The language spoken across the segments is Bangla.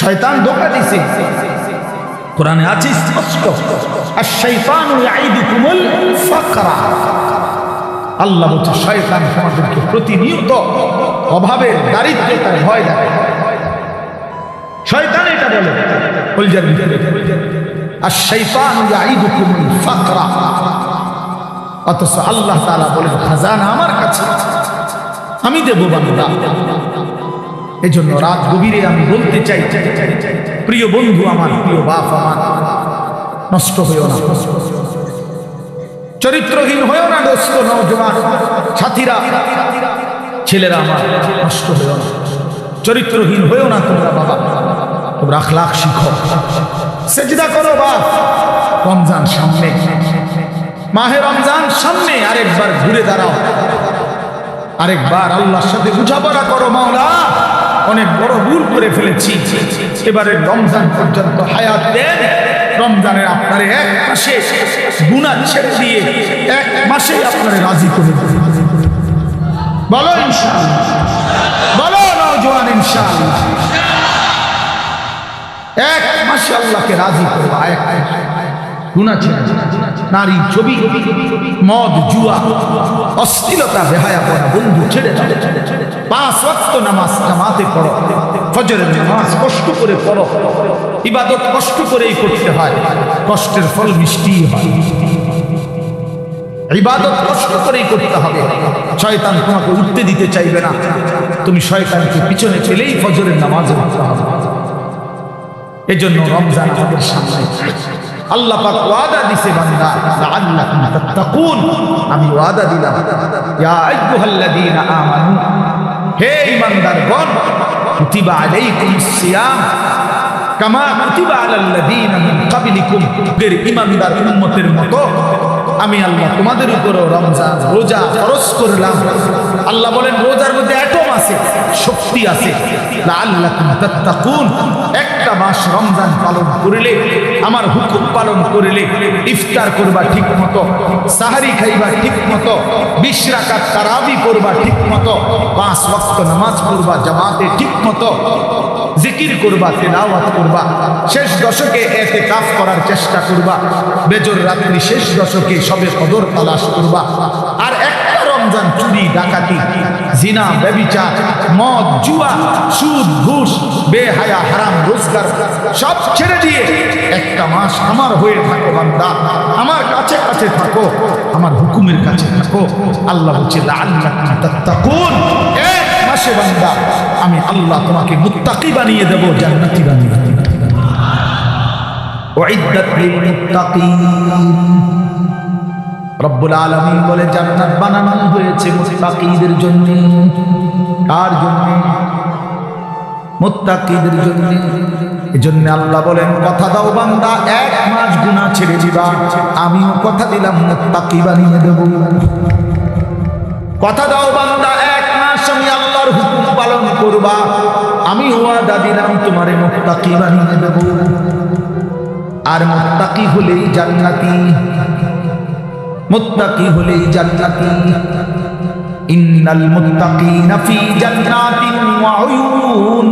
শয়তান ধোকা দিছে। কোরআনে আছে স্পষ্ট। আর শৈতানু ইয়াইদুকুমুল ফাকরা। আল্লাহ বলছে শয়তান তোমাদেরকে প্রতিনিয়ত অভাবের দারিদ্রতার ভয় দেয় শয়তান এটা বলে। আর শৈতান ইয়াইদুকুমুল ফাকরা। অথচ আল্লাহ তাআলা বলেন খাজানা আমার কাছে। আমি দেব বান্দা। এই জন্য রাত গভীরে আমি বলতে চাই, প্রিয় বন্ধু আমার, প্রিয় বাপ আমার, নষ্ট হইও না। চরিত্রহীন হয়েও না, দোস্ত নজওয়ান সাথীরা, ছেলেরা আমার, নষ্ট হয়েও না। চরিত্রহীন হয়েও না তোমরা বাবা। তোমরা আখলাখ শিখো সেজদা করো বাপ। রমজান সামনে। মাহে রমজান সামনে। আরেকবার ঘুরে দাঁড়াও। আরেকবার আল্লাহর সাথে বুঝাপড়া করো মাওলা। অনেক বড় ভুল করে ফেলেছি। এবারে রমজান পর্যন্ত হায়াত দেন। রমজানের আপনার এক মাসে গুণা ছেড়ে দিয়ে এক মাসে আপনার রাজি করে। বলো ইনশাআল্লাহ। বলো নওজোয়ান ইনশাআল্লাহ। এক মাসে আল্লাহকে রাজি করব। এক গুণা ছেড়ে নারী ছবি, মদ, জুয়া অশ্লীলতা বেহায়া পড়া, বন্ধু ছেড়ে দাও পাঁচ ওয়াক্ত নামাজ জামাতে পড়ো। ফজরের নামাজ কষ্ট করে পড়ো। ইবাদত কষ্ট করেই করতে হয়। কষ্টের ফল মিষ্টি হয়। ইবাদত কষ্ট করেই করতে হবে। শয়তান তোমাকে উঠতে দিতে চাইবে না। তুমি শয়তানকে পিছনে ফেলেই ফজরের নামাজ পড়তে হবে। এজন্য রমজান আমাদের সামনে। আল্লাহ পাক ওয়াদা দিছে বান্দা, লাআল্লাকুম তাত্তাকুন। আমি ওয়াদা দিলাম, ইয়া আইয়ুহাল্লাযীনা আমানু হে ইমানদারগণ কুতিবা আলাইকুম সিয়াম কামা কুতিবা আলাল্লাযীনা মিন ক্বাবলিকুম এর ঈমানদার উম্মতের মতো আমি আল্লাহ তোমাদের উপরও রমজান, রোজা ফরজ করলাম। আল্লাহ বলেন, রোজার মধ্যে অ্যাটম আছে, শক্তি আছে। একটা মাস রমজান পালন করিলে, আমার হুকুম পালন করিলে ইফতার করবা ঠিক মতো সাহারি খাইবা ঠিক মতো বিশ রাকাত তারাবি করবা ঠিক মতো পাঁচ ওয়াক্ত নামাজ পড়বা জামাতে ঠিক মতো জিকির করবা, তেলাওয়াত করবা, শেষ দশকে এতে কাফ করার চেষ্টা করবা, বেজর রাত্রি শেষ দশকে সবে কদর তালাশ করবা। আর একটা রমজান চুরি, ডাকাতি, জিনা, ব্যবিচার, মদ, জুয়া, সুদ, ঘুষ, বেহায়া, হারাম, রোজগার, সব ছেড়ে দিয়ে একটা মাস আমার হয়ে থাকো বান্দা, আমার কাছে কাছে থাকো, আমার হুকুমের কাছে থাকো। আল্লাহ বলছে, লাআল্লাকুম মাসে বান্দা, আমি আল্লাহ তোমাকে মুত্তাকি বানিয়ে দেব, জান্নাতি বানিয়ে আল্লাহ বলেন, কথা দাও বান্দা, এক মাস গুনাহ ছেড়ে দিবা। আমিও কথা দিলাম, মুত্তাকি বানিয়ে দেব। কথা দাও বান্দা, এক মাস আমি আল্লাহর হুকুম পালন করবা, আমি ওয়াদা দিলাম তোমারে মুত্তাকি বানিয়ে দেব। আর মুত্তাকি হলেই জান্নাতি, মুত্তাকি হলেই জান্নাতি। ইন্নাল মুত্তাকিনা ফি জান্নাতিন ওয়া উয়ুন,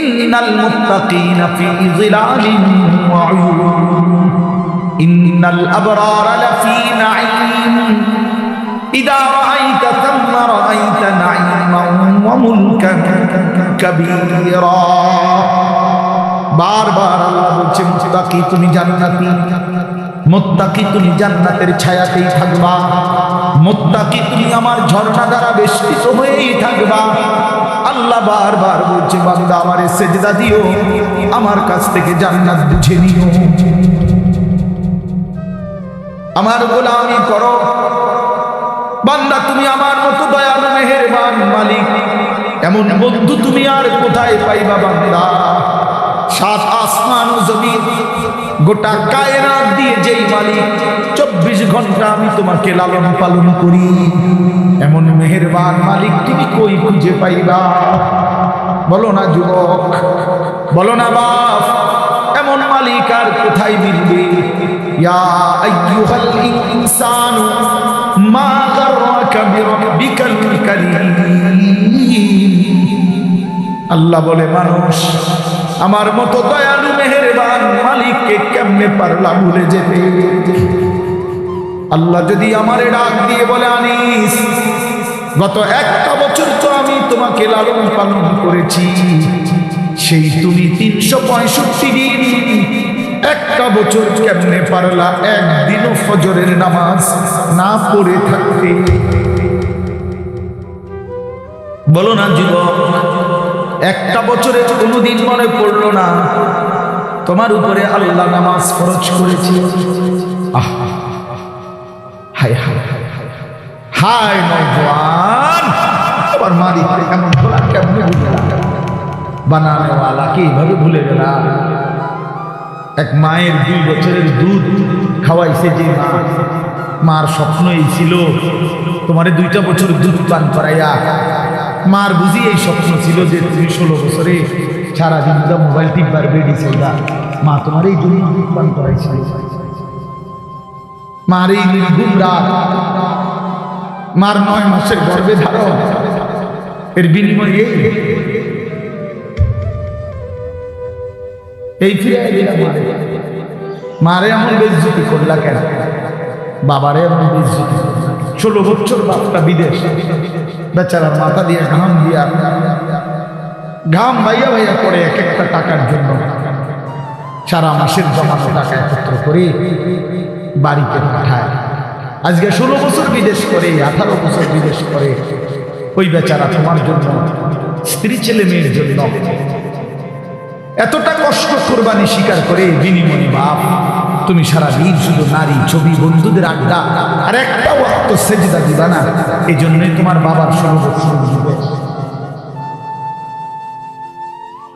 ইন্নাল মুত্তাকিনা ফি যিলালিন ওয়া উয়ুন। ইন্নাল আবরারা লাফি নাঈম, ইদা রাআইতা থাম্মা রাআইতা নাঈমান মুলকান কাবীরা। বারবার আল্লাহ বলছে মুত্তাকি তুমি জান্নাতি, মোত্তাকি তুমি জান্নাতের ছায়াতেই থাকবা, মোত্তাকি তুমি আমার ঝর্ণা দ্বারা বেষ্টিত হয়েই থাকবা। আল্লাহ বারবার বলছে, বান্দা, আমার সেজদা দিও, আমার কাছ থেকে জান্নাত বুঝে নিও। আমার গোলামি করো। বান্দা, তুমি আমার মতো দয়ালু মেহেরবান মালিক। এমন বন্ধু তুমি আর কোথায় পাইবা বান্দা? সাত আসমান ও জমিন, গোটা কায়নাত দিয়ে যেই মালিক, চব্বিশ ঘণ্টা আমি তোমাকে লালন পালন করি। এমন মেহেরবান মালিক তুমি কই খুঁজে পাইবা? বলো না যুবক, বলো না বাপ, এমন মালিক আর কোথায় মিলবে? ইয়া আইয়ুহাল ইনসানু মা কারীম আল্লাহ বলে, মানুষ, আমার মতো দয়ালু মেহেরবান মালিককে কেমনে পারলাম ভুলে যেতে? আল্লাহ যদি আমারে ডাক দিয়ে বলে, আনিস, গত একটা বছর তো আমি তোমাকে লালন পালন করেছি, সেই তুমি তিনশো পঁয়ষট্টি দিন একটা বছর কেমনে পারলা? একদিনও ফজরের নামাজ না পড়ে থাকতে। বলো না যুবক, একটা বছরে কোনোদিন মনে পড়ল না। তোমার উপরে আল্লাহ নামাজ খরচ করেছি। আহ, হায় হায় হায় এইভাবে ভুলে গেলাম এক মায়ের দুই বছরের দুধ খাওয়াইছে যে মা। মার স্বপ্ন এই ছিল, তোমারে দুইটা বছর দুধ পান করাইয়া। মার বুঝি এই স্বপ্ন ছিল যে তুমি ষোলো বছরে সারাদিন তো মোবাইল টিপবার বেডি চলবা মা তোমার এই জন্য দুধ পান করাইছিল। মার এই নির্গুণ রাত, মার নয় মাসের গর্ভে ধারণ। এর বিনিময়ে এই ফিরে মারে। মারে এমন বেজ্জতি করলা কেন? বাবারে এমন বেজ্জতি। ষোলো বছর বাপটা বিদেশ। বেচারা মাথা দিয়ে ঘাম দিয়া ঘাম ভাইয়া ভাইয়া করে এক একটা টাকার জন্য সারা মাসের জমানো টাকা একত্র করে, বাড়িতে পাঠায়। আজকে ষোলো বছর বিদেশ করে, আঠারো বছর বিদেশ করে, ওই বেচারা তোমার জন্য স্ত্রী ছেলে মেয়ের জন্য। এতটা কোরবানি স্বীকার করে বিনিময় বাপ। তুমি সারা দিন শুধু নারী, ছবি, বন্ধুদের আড্ডা আর একটা ওয়াক্ত সেজদা দিবা না। এই জন্যই তোমার বাবার ষোলো বছর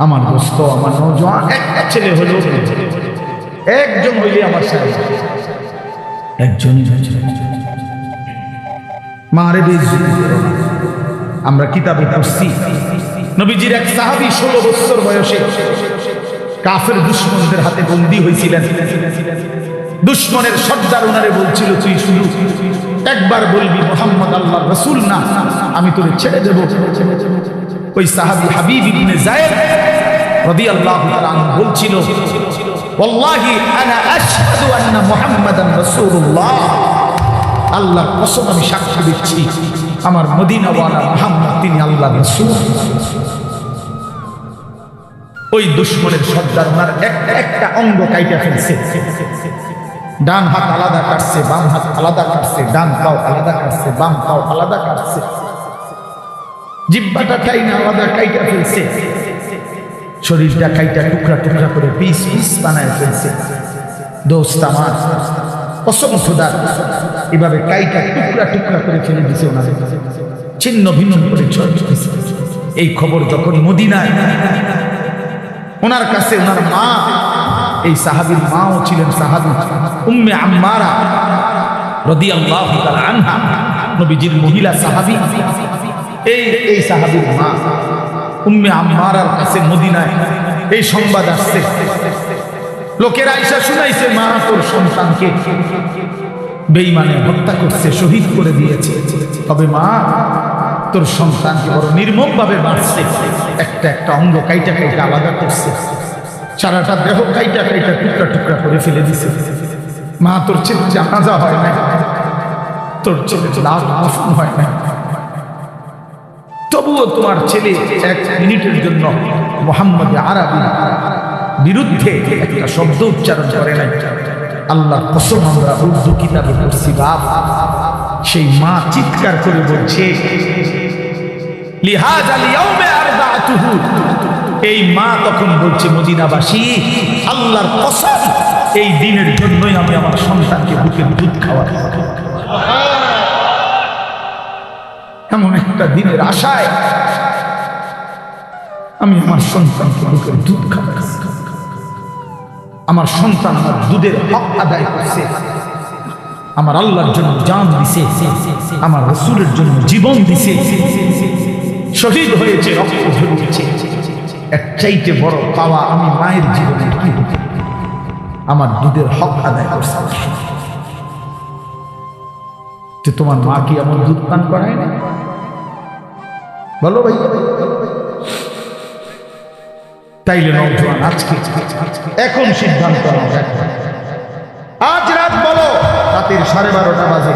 আমার দোস্ত, আমার নজওয়ান, একটা ছেলে হলো। একজন হইলে আমার সাহেব। একজনই মারে আমরা কিতাবে পড়ছি। নবীজির এক সাহাবী ষোলো বছর বয়সে কাফের দুশ্মনদের হাতে বন্দী হয়েছিলেন। দুশ্মনের সর্দার ওনারে বলছিল, তুই শুধু একবার বলবি মোহাম্মদ আল্লাহ রসুল না, আমি তোরে ছেড়ে দেব। ওই সাহাবি হাবিব ইবনে জায়েদ রাদিয়াল্লাহু তাআলা বলছিল, ওয়াল্লাহি আনা আশহাদু আন্না মুহাম্মাদান রাসূলুল্লাহ। আল্লাহর কসম আমি সাক্ষ্য দিচ্ছি, আমার মদিনাওয়ালা মুহাম্মদ তিনি আল্লাহ রাসূল। ওই দুশ্মনের সর্দার ওনার একটা একটা অঙ্গ কাইটা ফেলছে। ডান হাত আলাদা কাটছে, বাম হাত আলাদা কাটছে, ডান পাও আলাদা কাটছে, বাম পাও আলাদা কাটছে। জিব্বাটা টাইনা আলাদা কাইটা ফেলছে। শরীরটা কাইটা টুকরা টুকরা করে পিস পিস বানায় ফেলছে। দোস্ত আমার কসম খোদার এভাবে কাইটা টুকরা টুকরা করে ফেলে দিছে ওনাদের ছিন্ন ভিন্ন করে দিছে। এই খবর যখন মদিনায় ওনার কাছে ওনার মা, এই সাহাবীর মাও ছিলেন সাহাবী, উম্মে আম্মারা রাদিয়াল্লাহু তাআলা আনহা, নবীজির মহিলা সাহাবী, এই এই সাহাবীর মা, উম্মে আম্মারার কাছে মদিনায় এই সংবাদ আসছে। লোকেরা আইসা শুনাইছে, মা তোর সন্তানকে বেইমানে হত্যা করছে, শহীদ করে দিয়েছে। তবে মা তোর সন্তানকে বড় নির্মম ভাবে মারছে একটা একটা অঙ্গ কাইটা কাইটা আলাদা করছে। সারাটা দেহ কাইটা কাইটা টুকরা টুকরা করে ফেলে দিছে। মা, তোর ছেলে জানাজা হয় না। তোর ছেলে লাভ দাফন হয় না। তবুও তোমার ছেলে এক মিনিটের জন্য মোহাম্মদ আরবি বিরুদ্ধে একটা শব্দ উচ্চারণ করে নাই। আল্লাহ কসম আমরা উর্দু কিতাবে পড়ছি, বাপ। সেই মা চিৎকার করে বলছে এই মা তখন বলছে, মদিনাবাসী, আল্লাহর কসম, এই দিনের জন্যই আমি আমার সন্তানকে বুকের দুধ খাওয়াই এমন একটা দিনের আশায় আমি আমার সন্তানকে বুকের দুধ খাওয়াই আমার সন্তান আমার দুধের হক আদায় করছে। আমার আল্লাহর জন্য জান দিছে। আমার রসুলের জন্য জীবন দিছে। শহীদ হয়েছে, রক্ত ঝরিয়েছে এক চাইতে বড় পাওয়া আমি মায়ের জীবনে কি? আমার দুধের হক আদায় করছে যে তোমার মা কি এমন দুধ পান করায় না বলো ভাই। তাইলে নৌজওয়ান আজকে এখন সিদ্ধান্ত। আজ রাত বলো, রাতের সাড়ে বারোটা বাজে।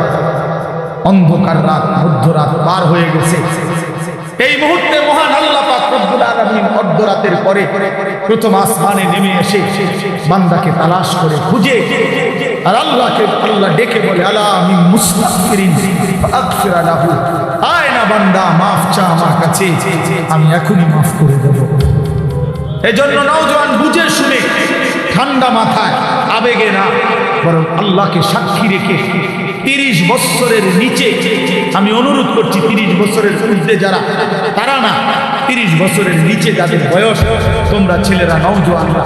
অন্ধকার রাত, মধ্যরাত পার হয়ে গেছে। এই মুহূর্তে মহান আল্লাহ পাক রব্বুল আলামিন অর্ধরাতের পরে প্রথম আসমানে নেমে এসে বান্দাকে তালাশ করে খুঁজে আর আল্লাহকে আল্লাহ ডেকে বলে, আলা আমি মুস্তাগফিরিন, ফাগফির লাহু। আয় না বান্দা, মাফ চা আমার কাছে, আমি এখনই মাফ করে দেবো। এজন্য নওজোয়ান বুঝে শুনে ঠান্ডা মাথায়, আবেগে না, বরং আল্লাহকে সাক্ষী রেখে তিরিশ বছরের নিচে, আমি অনুরোধ করছি তিরিশ বছরের ঊর্ধ্বে যারা, তারা না, তিরিশ বছরের নিচে যাদের বয়স, তোমরা ছেলেরা নওজোয়ানরা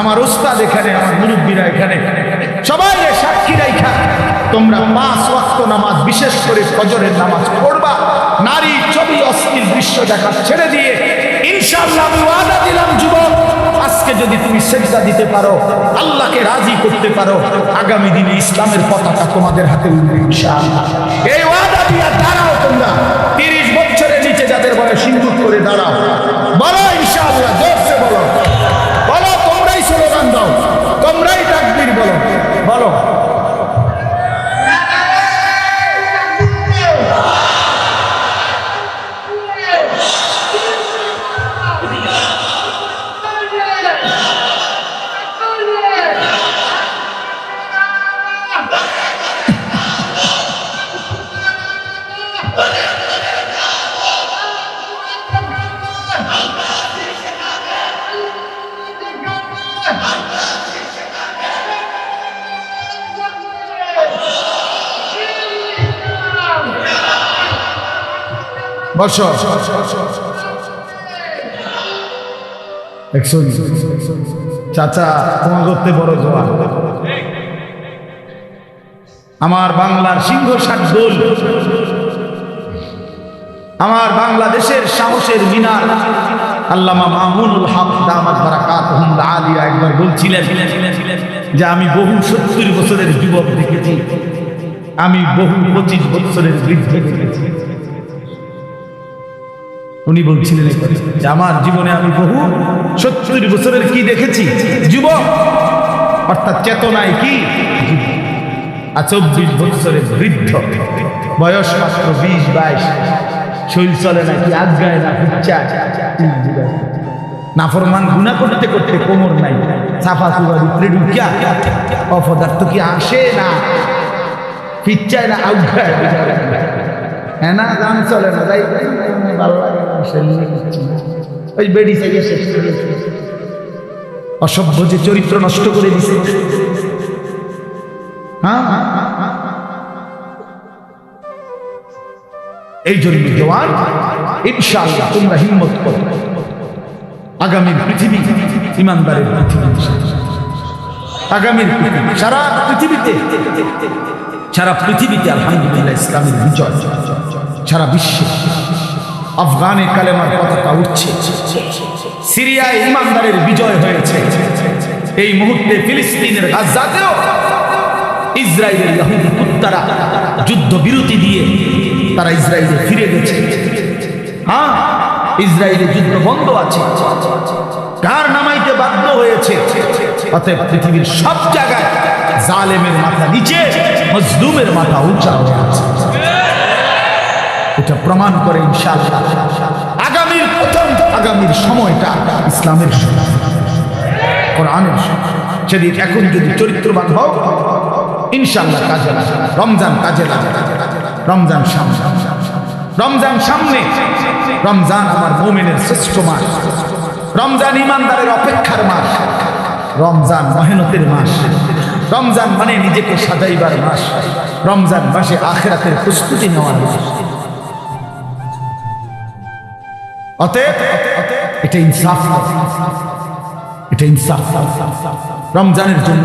আমার ওস্তাদ এখানে, আমার মুরব্বীরা এখানে, সবাই সাক্ষী রাইখা, তোমরা পাঁচ ওয়াক্ত নামাজ, বিশেষ করে ফজরের নামাজ পড়বা, নারী ছবি অশ্লীল দৃশ্য দেখা ছেড়ে দিয়ে যদি তুমি দিতে পারো, আল্লাহকে রাজি করতে পারো, আগামী দিনে ইসলামের তোমাদের ইনশাআল্লাহ। তোমরা। তিরিশ বছরের যাদের করে একশো চাচা, তোমার করতে বড় জোয়ার। আমার বাংলার সিংহ শাকদোল আমার বাংলাদেশের সাহসের মিনার, আল্লামা মামুনুল হক দামাত বারাকাত আলিয়া একবার বলছিলেন যে আমি বহু সত্তর বছরের যুবক দেখেছি, আমি বহু পঁচিশ বছরের বৃদ্ধ দেখেছি। উনি বলছিলেন আমার জীবনে আমি বহু সত্তর বছরের কি দেখেছি? যুবক, অর্থাৎ চেতনায় কি? আর চব্বিশ বছরের বৃদ্ধ, বয়স মাত্র বিশ, বাইশ শৈল চলে না, কি আজ্ঞায় না ইচ্ছা নাফরমান গুণা করতে করতে কোমর নাই সাফা সুবা ভিতরে ঢুকিয়া অপদার্থ কি আসে না? পিচ্ছায় না আজ্ঞায় হ্যাঁ না, গান চলে না, যাই। ভালো লাগে অসভ্য যে চরিত্র নষ্ট করে দিছে হ্যাঁ। এই জন্য জওয়ান ইনশাআল্লাহ তোমরা হিম্মত করো। আগামীর পৃথিবী ইমানদারের পৃথিবী আগামীর সারা পৃথিবীতে। সারা পৃথিবীতে আলহামদুলিল্লাহ ইসলামের বিজয়। সারা বিশ্বে। আফগানে কালেমার পতাকা উঠছে। সিরিয়ায় ইমানদারের বিজয় হয়েছে। এই মুহূর্তে ফিলিস্তিনের গাজাতেও ইসরায়েলের ইহুদি কুত্তারা যুদ্ধ বিরতি দিয়ে তারা ইসরায়েলে ফিরে গেছে। হ্যাঁ ইসরায়েলের যুদ্ধ বন্ধ আছে। কার নামাইতে বাধ্য হয়েছে। অতএব পৃথিবীর সব জায়গায় জালেমের মাথা নিচে, মজলুমের মাথা উঁচা হয়ে আছে। এটা প্রমাণ করে আগামীর প্রথম, আগামীর সময়টা ইসলামের সময়। কোরআনের সেদিন এখন যদি চরিত্রবান হও, ইনশাআল্লাহ কাজে রমজান কাজে রমজান সামনে। রমজান সামনে। রমজান আমার মোমেনের শ্রেষ্ঠ মাস। রমজান ইমানদারের অপেক্ষার মাস। রমজান মেহনতের মাস। রমজান মানে নিজেকে সাজাইবার মাস। রমজান মাসে আখেরাতের প্রস্তুতি নেওয়ার মাস। অতএব এটা এটা ইনসাফ। রমজানের জন্য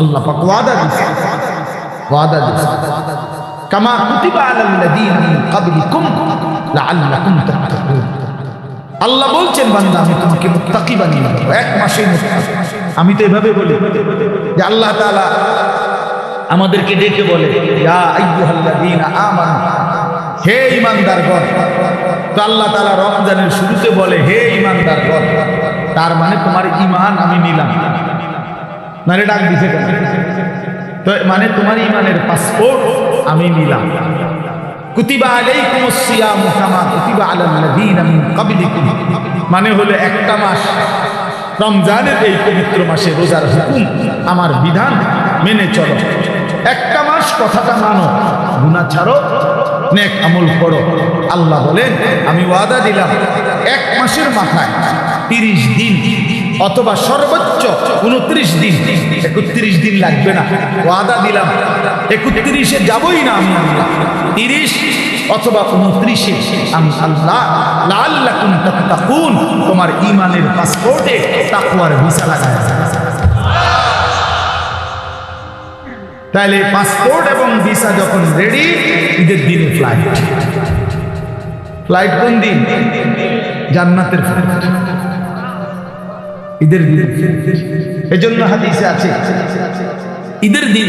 আল্লাহ আল্লাহ বলছেন, বান্দা, আমি তোমাকে মুত্তাকি বানিয়ে এক মুত্তাকি। আমি তো এভাবে বলি যে আল্লাহ তাআলা আমাদেরকে ডেকে বলে, ইয়া আইয়ুহাল্লাযীনা আমানু তো আল্লাহ তাআলা রমজানের শুরুতে বলে, হে ইমানদারগণ তার মানে তোমার ইমান আমি নিলাম। মানে ডাক দিছে তো মানে তোমার ইমানের পাসপোর্ট আমি নিলাম। মিন হলো একটা মাস রমজানের এই পবিত্র মাসে রোজার হুকুম আমার বিধান মেনে চলো। একটা মাস কথাটা মানো, গুনাহ ছাড়ো। নেক আমল করো। আল্লাহ বলেন, আমি ওয়াদা দিলাম, এক মাসের মাথায় তিরিশ দিন অথবা সর্বোচ্চ উনত্রিশ দিন, একত্রিশ দিন লাগবে না। ওয়াদা দিলাম, একত্রিশে যাবই না আমি আল্লাহ। তিরিশ অথবা উনত্রিশে আমি আল্লাহ। লাল্লাকুম তাত্তাকুন, তোমার ইমানের পাসপোর্টে তাকুয়ার ভিসা লাগায় তাহলে পাসপোর্ট এবং ভিসা যখন রেডি ঈদের দিন ফ্লাইট ফ্লাইট কোন দিন? জান্নাতের ফ্লাইট ঈদের দিন। এই এজন্য হাদিসে আছে ঈদের দিন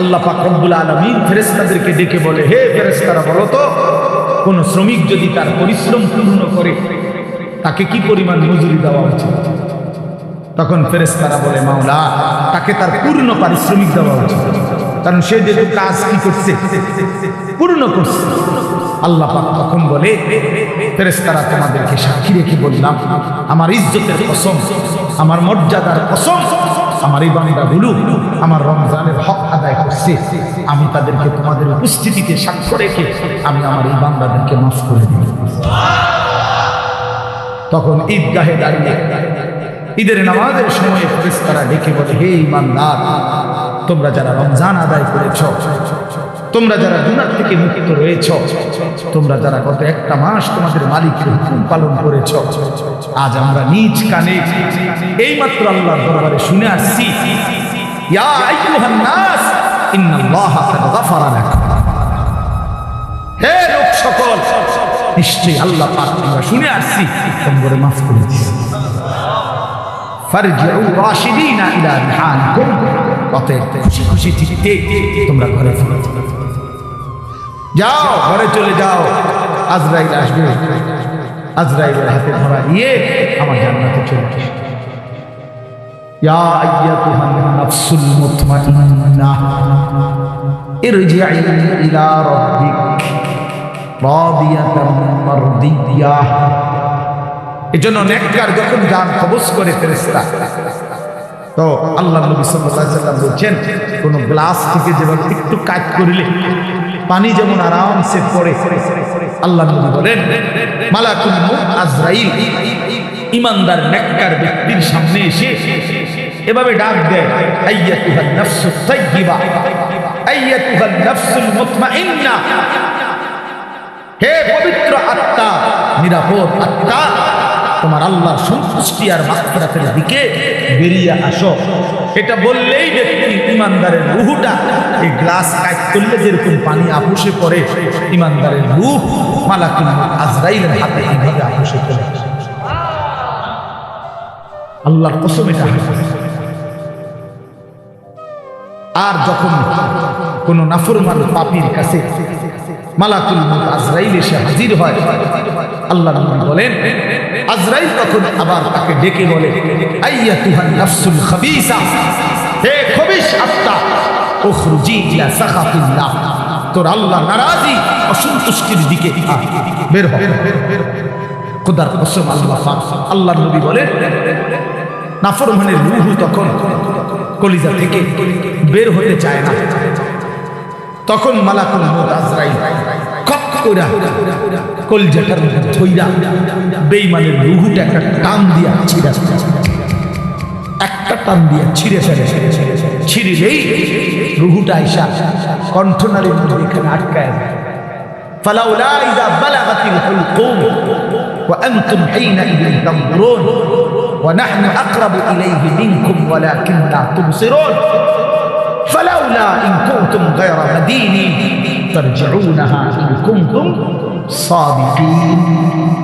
আল্লাহ পাক রব্বুল আলামিন ফেরেশতাদেরকে ডেকে বলে, হে ফেরেশতারা, বলো তো, কোন শ্রমিক যদি তার পরিশ্রম পূর্ণ করে, তাকে কি পরিমাণ মজুরি দেওয়া উচিত? তখন ফেরেশতারা বলে, মাওলা, তাকে তার পূর্ণ পারিশ্রমিক দেওয়া উচিত। কারণ সে যেহেতু কাজ কি করছে? পূর্ণ করছে। আল্লাহ তখন বলে, ফেরেশতারা তোমাদেরকে সাক্ষী রেখে বললাম, আমার ইজ্জতের কসম, আমার মর্যাদার কসম, আমার এই বান্দাগুলো আমার রমজানের হক আদায় করছে। আমি তাদেরকে তোমাদের উপস্থিতিতে সাক্ষ্য রেখে আমি আমার এই বান্দাদেরকে মাফ করে দিই তখন ঈদগাহে দাঁড়িয়ে ঈদের নামাজের সময় ফেরেশতারা ডেকে বলে, হে ইমানদার তোমরা যারা রমজান আদায় করেছ, তোমরা যারা গুনার থেকে মুক্ত রয়েছ, তোমরা যারা গত একটা মাস তোমাদের মালিকের হুকুম পালন করেছ, আজ আমরা নিজ কানে এই মাত্র আল্লাহর দরবারে শুনে আসছি হে লোক সকল, নিশ্চয়ই আল্লাহ পাক আমরা শুনে আসছি, তোমরা মাফ করে দিয়েছি ফারজিউ রাশিদিনা ইলা রিহানিকুম অতএব খুশি খুশি তোমরা ঘরে ফিরে যাও। ঘরে চলে যাও। আজরাইল আসবে। আজরাইলের হাতে ধরা দিয়ে আমার জান্নাতে চলে আসবে। ইয়া আইয়াতুহান নাফসুল মুতমাইন্না ইরজিই ইলা রাব্বিক রাদিয়াতাম এজন্য নেককার যখন গান কবজ করে ফেরেশতা তো আল্লাহ নবী সাল্লাম বলছেন, কোন গ্লাস থেকে যেমন একটু কাট করলে পানি যেমন আরামসে পড়ে, আল্লাহ নবী বলেন, মালাকুল আজরাইল, ইমানদার, নেককার ব্যক্তির সামনে এসে এভাবে ডাক দেয় আইয়াতুহান নাফসুত তাইয়্যিবা আইয়াতুহান নাফসুল মুতমাইন্না। হে পবিত্র আত্মা, নিরাপদ আত্মা তোমার আল্লাহর সন্তুষ্টি আর মাত্রাতের দিকে বেরিয়ে আসো। এটা বললেই ব্যক্তি ইমানদারের রুহুটা, এই গ্লাস কাজ করলে যেরকম পানি আপুষে পড়ে, ইমানদারের রুহ মালাকুল আজরাইলের হাতে এইভাবে আপুষে পড়ে। আল্লাহর কসম এটা। আর যখন কোন নাফরমান পাপির কাছে মালাকুল আজরাইল এসে হাজির হয়, আল্লাহ বলেন আজরাইল তখন আবার তাকে ডেকে বলে তোর আল্লাহ নারাজি, অসন্তুষ্টির দিকে বের হ। খোদার কসম আল্লাহ আল্লাহ নবী বলে রূহ তখন কলিজা থেকে বের হতে চায় না। তখন মালাকুল মউত আজরাইল খপ কইরা কলজাটার মধ্যে ধইরা বেঈমানের রুহুটা একটা টান দিয়া ছিড়া একটা টান দিয়া ছিঁড়ে ফেলে ছিঁড়িলেই রুহুটা আইসা কণ্ঠনারীর মধ্যে এখানে আটকায় যায় فلولا إذا بلغت الحلقوم وأنتم حينئذ تنظرون ونحن أقرب إليه منكم ولكن لا تبصرون فلولا إن كنتم غير مدينين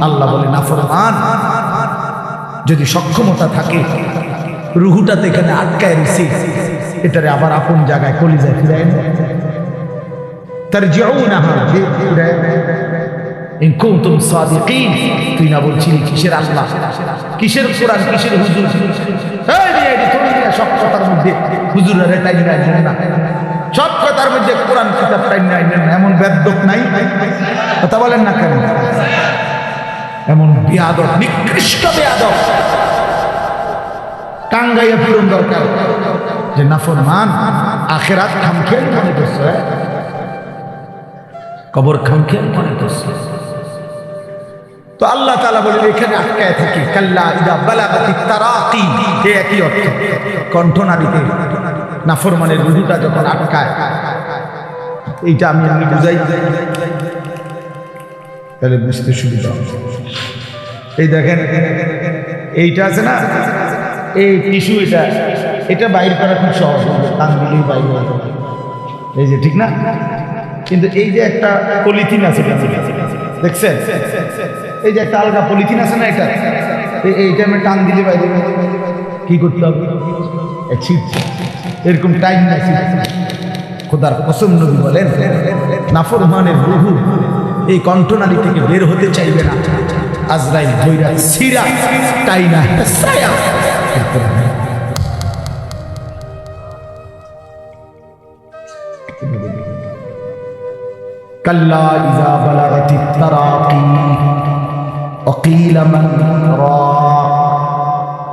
আল্লাহ বলে নাফরমান যদি সক্ষমতা থাকে, রুহুটা তো এখানে আটকায় রয়েছে। এটারে আবার আপন জায়গায় কলি যায় ফিরে তার যেও না তুই না বলছিলি, কিসের আল্লাহ? কিসের হুজুর? তাই সব কথার মধ্যে কোরআন কিতাব টাইম নাই এমন বেদ্যক নাই। কথা বলেন না কেন? এমন বিয়াদক নিকৃষ্ট বিয়াদক টাঙ্গাইয়া পূরণ দরকার। যে নাফরমান, আখেরাত খামখেয়াল মনে করছে। কবর খামখেয়াল মনে করছে। তো আল্লাহ তালা বলেন, এখানে আটকায় থাকি। কাল্লা ইদা বালাগাতি তারাকি। একই অর্থ। কণ্ঠনালীতে নাফরমানের রুহুটা যখন আটকায়, এইটা আমি আমি বুঝাই। তাহলে বুঝতে সুবিধা। এই দেখেন, এইটা আছে না? এই টিস্যু এটা এটা বাইর করা খুব সহজ টান দিলেই বাইর যাবে। এই যে ঠিক না? কিন্তু এই যে একটা পলিথিন আছে দেখছেন? এই যে একটা আলগা পলিথিন আছে না এটা? এই- এইটা আমি টান দিলে বাইরে কি করতে হবে। এরকম টাইম নাই খোদার কসম নবী বলেন নাফরমানের বহু এই কণ্ঠনালী থেকে বের হতে চাইবে না আজরাইল ধৈরা সিরা তাই না সায়া كلا إذا بلغت التراقي وقيل من راق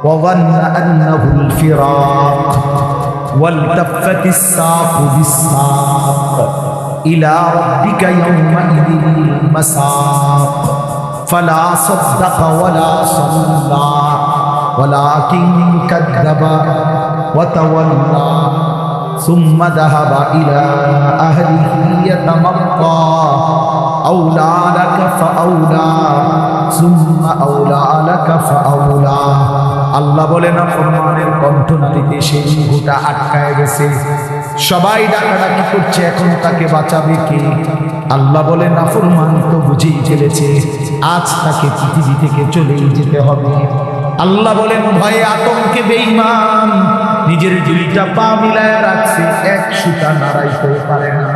وظن أنه الفراق والتفت الساق بالساق إلى ربك يومئذ المساق. فلا صدق ولا صلى ولكن كذب وتولى ثم ذهب إلى أهله يتمطى. أولى لك فأولى ثم أولى لك فأولى. আল্লাহ বলে না, ফরমানের কণ্ঠনালীতে সেই মুহুটা আটকায় গেছে। সবাই ডাকাডাকি করছে, এখন তাকে বাঁচাবে কে? আল্লাহ বলে, না, ফরমান তো বুঝেই ফেলেছে, আজ তাকে পৃথিবী থেকে চলেই যেতে হবে। আল্লাহ বলেন ভয়ে আতঙ্কে বেঈমান, নিজের দুইটা পা মিলায়া রাখছে, এক সুতা নাড়াইতে পারে না।